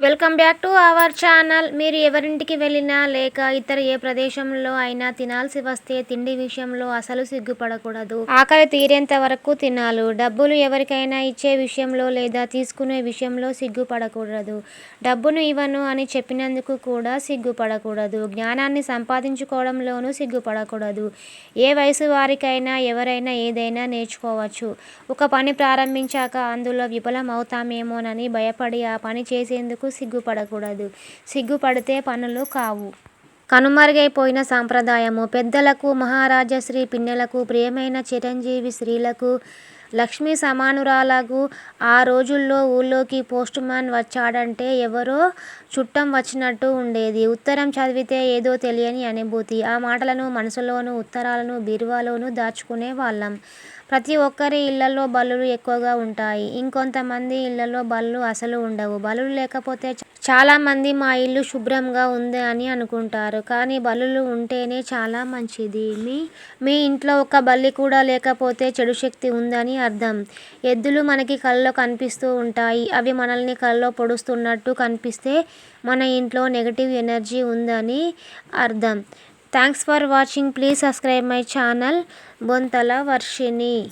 Welcome back to our channel. మీరు ఎవరింటికి వెళ్ళినా లేక ఇతర ఏ ప్రదేశంలో అయినా తినాల్సి వస్తే తిండి విషయంలో అసలు సిగ్గుపడకూడదు. ఆకలి తీరేంత వరకు తినాలి. డబ్బులు ఎవరికైనా ఇచ్చే విషయంలో లేదా తీసుకునే విషయంలో సిగ్గుపడకూడదు. డబ్బును ఇవ్వను అని చెప్పినందుకు కూడా సిగ్గుపడకూడదు. జ్ఞానాన్ని సంపాదించుకోవడంలోనూ సిగ్గుపడకూడదు. ఏ వయసు వారికైనా ఎవరైనా ఏదైనా నేర్చుకోవచ్చు. ఒక పని ప్రారంభించాక అందులో విఫలం అవుతామేమోనని భయపడి ఆ పని చేసేందుకు సిగ్గుపడకూడదు. సిగ్గుపడితే పనులు కావు. కనుమరుగైపోయిన సాంప్రదాయము. పెద్దలకు మహారాజశ్రీ పిన్నెలకు ప్రియమైన చిరంజీవి స్త్రీలకు లక్ష్మీ సమానురాలకు ఆ రోజుల్లో ఊళ్ళోకి పోస్టుమాన్ వచ్చాడంటే ఎవరో చుట్టం వచ్చినట్టు ఉండేది. ఉత్తరం చదివితే ఏదో తెలియని అనుభూతి. ఆ మాటలను మనసులోనూ ఉత్తరాలను బీరువాలోనూ దాచుకునే వాళ్ళం. ప్రతి ఒక్కరి ఇళ్ళలో బల్లులు ఎక్కువగా ఉంటాయి. ఇంకొంతమంది ఇళ్ళల్లో బల్లులు అసలు ఉండవు. బల్లులు లేకపోతే చాలామంది మా ఇల్లు శుభ్రంగా ఉంది అని అనుకుంటారు కానీ బల్లులు ఉంటేనే చాలా మంచిది. మీ మీ ఇంట్లో ఒక్క బల్లి కూడా లేకపోతే చెడు శక్తి ఉందని అర్థం. ఎద్దులు మనకి కళ్ళలో కనిపిస్తూ ఉంటాయి. అవి మనల్ని కళ్ళలో పొడుస్తున్నట్టు కనిపిస్తే మన ఇంట్లో నెగటివ్ ఎనర్జీ ఉందని అర్థం. Thanks for watching. Please subscribe my channel. Bonthala Varshini.